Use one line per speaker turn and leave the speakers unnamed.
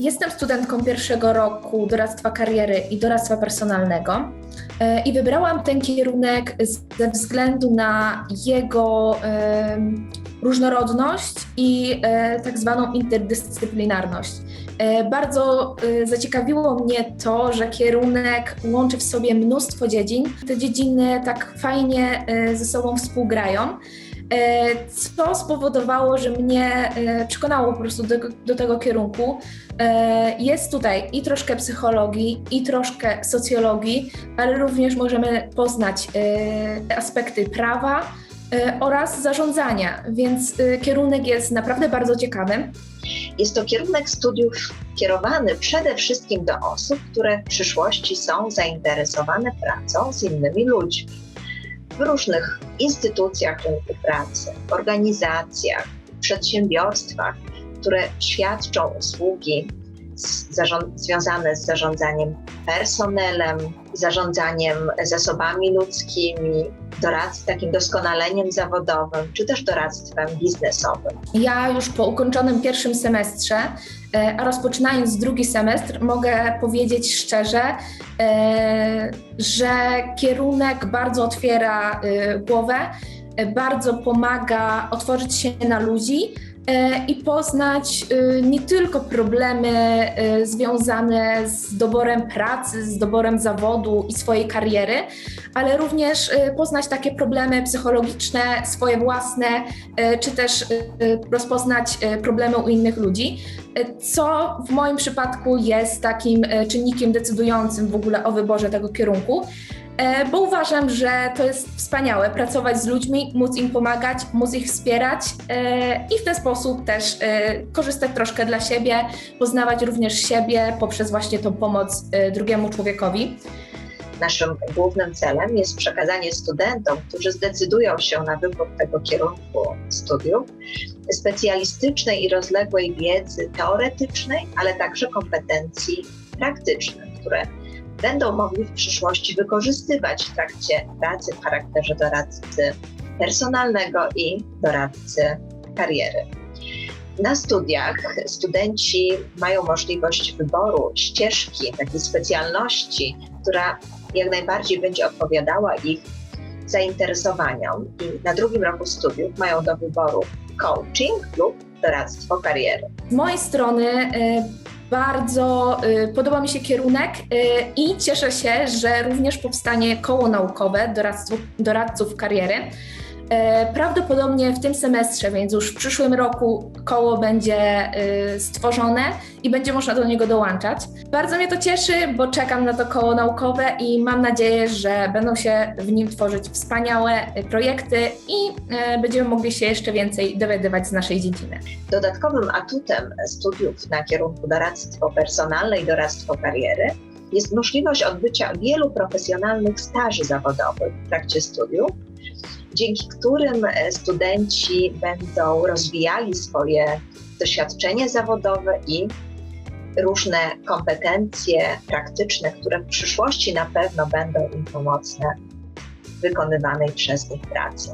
Jestem studentką pierwszego roku doradztwa kariery i doradztwa personalnego e, i wybrałam ten kierunek ze względu na jego różnorodność i e, tak zwaną interdyscyplinarność. E, Bardzo zaciekawiło mnie to, że kierunek łączy w sobie mnóstwo dziedzin. Te dziedziny tak fajnie ze sobą współgrają. E, co spowodowało, że mnie e, przekonało po prostu do, do tego kierunku. E, Jest tutaj i troszkę psychologii, i troszkę socjologii, ale również możemy poznać aspekty prawa oraz zarządzania, więc kierunek jest naprawdę bardzo ciekawy.
Jest to kierunek studiów kierowany przede wszystkim do osób, które w przyszłości są zainteresowane pracą z innymi ludźmi. W różnych instytucjach rynku pracy, organizacjach, przedsiębiorstwach, które świadczą usługi z związane z zarządzaniem personelem, zarządzaniem zasobami ludzkimi, doradz- takim doskonaleniem zawodowym, czy też doradztwem biznesowym.
Ja już po ukończonym pierwszym semestrze, e, a rozpoczynając drugi semestr, mogę powiedzieć szczerze, e, że kierunek bardzo otwiera e, głowę, bardzo pomaga otworzyć się na ludzi i poznać e, nie tylko problemy e, związane z doborem pracy, z doborem zawodu i swojej kariery, ale również e, poznać takie problemy psychologiczne, swoje własne, e, czy też e, rozpoznać e, problemy u innych ludzi, e, co w moim przypadku jest takim e, czynnikiem decydującym w ogóle o wyborze tego kierunku. E, Bo uważam, że to jest wspaniałe pracować z ludźmi, móc im pomagać, móc ich wspierać e, i w ten sposób też e, korzystać troszkę dla siebie, poznawać również siebie poprzez właśnie tą pomoc drugiemu człowiekowi.
Naszym głównym celem jest przekazanie studentom, którzy zdecydują się na wybór tego kierunku studiów, specjalistycznej i rozległej wiedzy teoretycznej, ale także kompetencji praktycznych, które będą mogli w przyszłości wykorzystywać w trakcie pracy w charakterze doradcy personalnego i doradcy kariery. Na studiach studenci mają możliwość wyboru ścieżki, takiej specjalności, która jak najbardziej będzie odpowiadała ich zainteresowaniom i na drugim roku studiów mają do wyboru coaching lub doradztwo kariery.
Z mojej strony e, bardzo e, podoba mi się kierunek e, i cieszę się, że również powstanie koło naukowe doradców, doradców kariery. E, Prawdopodobnie w tym semestrze, więc już w przyszłym roku koło będzie e, stworzone i będzie można do niego dołączać. Bardzo mnie to cieszy, bo czekam na to koło naukowe i mam nadzieję, że będą się w nim tworzyć wspaniałe e, projekty i e, będziemy mogli się jeszcze więcej dowiadywać z naszej dziedziny.
Dodatkowym atutem studiów na kierunku doradztwo personalne i doradztwo kariery jest możliwość odbycia wielu profesjonalnych staży zawodowych w trakcie studiów, dzięki którym e, studenci będą rozwijali swoje doświadczenie zawodowe i różne kompetencje praktyczne, które w przyszłości na pewno będą im pomocne w wykonywanej przez nich pracy.